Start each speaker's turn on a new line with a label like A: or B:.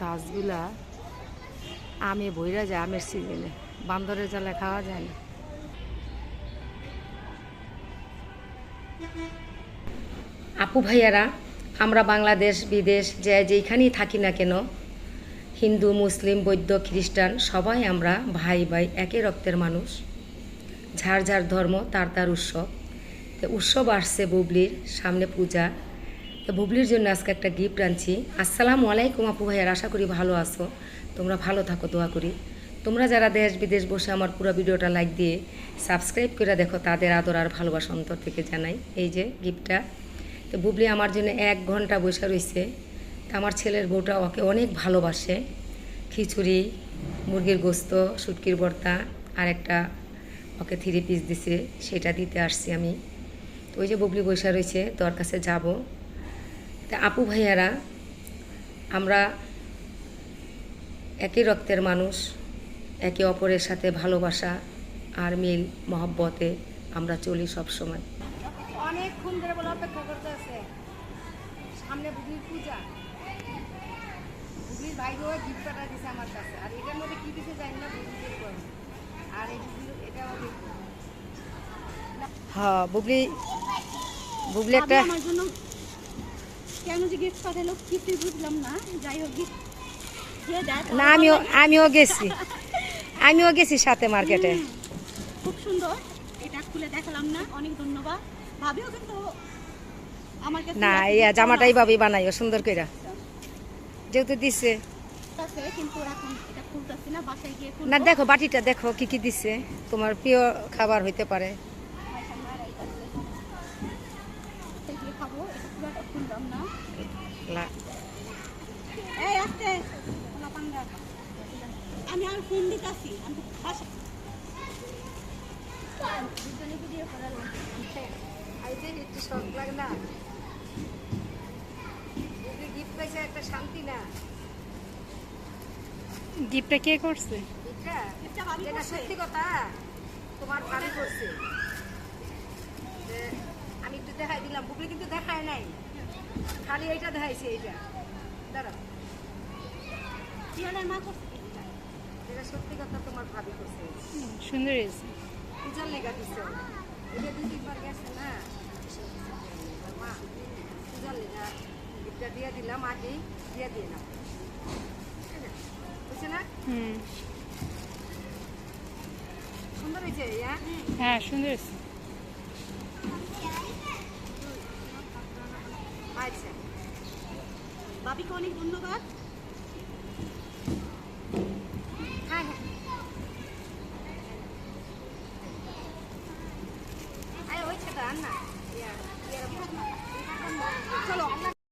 A: গাছগুলা আমে বইরা যায় আমের সিজনে। বান্দরের জ্বালা খাওয়া যায় না। আপু ভাইয়ারা, আমরা বাংলাদেশ, বিদেশ, যে যেখানেই থাকি না কেন, হিন্দু, মুসলিম, বৌদ্ধ, খ্রিস্টান, সবাই আমরা ভাই ভাই একই রক্তের মানুষ। ঝাড় ধর্ম, তার তার উৎসব। উৎসব আসছে বুবলির সামনে পূজা তো বুবলির জন্য আজকে একটা গিফট আনছি। আসসালামু আলাইকুম আপু ভাইয়ার, আশা করি ভালো আছো। তোমরা ভালো থাকো, দোয়া করি। তোমরা যারা দেশ বিদেশ বসে আমার পুরো ভিডিওটা লাইক দিয়ে সাবস্ক্রাইব করে দেখো, তাদের আদর আর ভালোবাসা অন্তর থেকে জানাই এই যে গিফটটা তো বুবলি আমার জন্য এক ঘণ্টা বসে রয়েছে তা আমার ছেলের বউটা ওকে অনেক ভালোবাসে। খিচুড়ি, মুরগির গোস্ত, শুটকির ভর্তা আর একটা ওকে থ্রি পিস দিছে, সেটা দিতে আসছি আমি। তো ওই যে বুবলি বসে রয়েছে তোর কাছে যাব। তা আপু ভাইয়ারা আমরা একই রক্তের মানুষ একে অপরের সাথে ভালোবাসা আর মিল মহব্বতে আমরা চলি সব সময় অনেকক্ষণ ধরে বলে অপেক্ষা করতে আছে। সামনে বুবলির পূজা। বুবলির ভাই বউ গিফট পাঠা দিছে আমার কাছে। আর এটার মধ্যে কি দিছে জানি না বের করে আর এই এটা হ্যাঁ বুবলি বুবলি একটা
B: আমার জন্য কেন যে গিফট পাঠালো কিছুই বুঝলাম না। যাই হোক
A: না আমিও আমিও গেছি। আমিও গেছি সাথে মার্কেটে।
B: খুব সুন্দর। এটা খুলে দেখালাম না অনেক ধন্যবাদ। ভাবিও কিন্তু আমার কাছে
A: না ইয়া জামাটাই ভাবি বানাইও সুন্দর কইরা। যেহেতু দিছে।
B: না
A: দেখো বাটিটা দেখো কি কি দিছে। তোমার প্রিয় খাবার হইতে পারে
B: বাসায় মারাই আছে। বাসায় গিয়ে খাব এটা পুরোটা খুললাম না
A: লা-
B: এই আস্তে। আমি আর ফোন দিতেছি আমি বাসা দুজনে ভিডিও করালাম
A: একটু শখ লাগে না গিফট পাইছে একটা শান্তি না
C: গিফটটা কে করছে?
A: এটা। সত্যি কথা তোমার ভাবি করছে আমি একটু দেখাই দিলাম বুবলি কিন্তু দেখায় নাই খালি এইটা দেখাইছে এইটা।
B: মা করছে?
A: এটা সত্যি কথা তোমার ভাবি করছে।
C: সুন্দর হয়েছে
A: পূজার লেগা দিছে। এটা দুই তিনবার গেছে না। মা পূজার লেগা। গিফটটা দিয়ে দিলাম আগে দিয়ে দিলাম বুঝছে না?
C: হুম।
A: সুন্দর হয়েছে হ্যাঁ
C: হ্যাঁ সুন্দর হয়েছে।
B: অনেক ধন্যবাদ।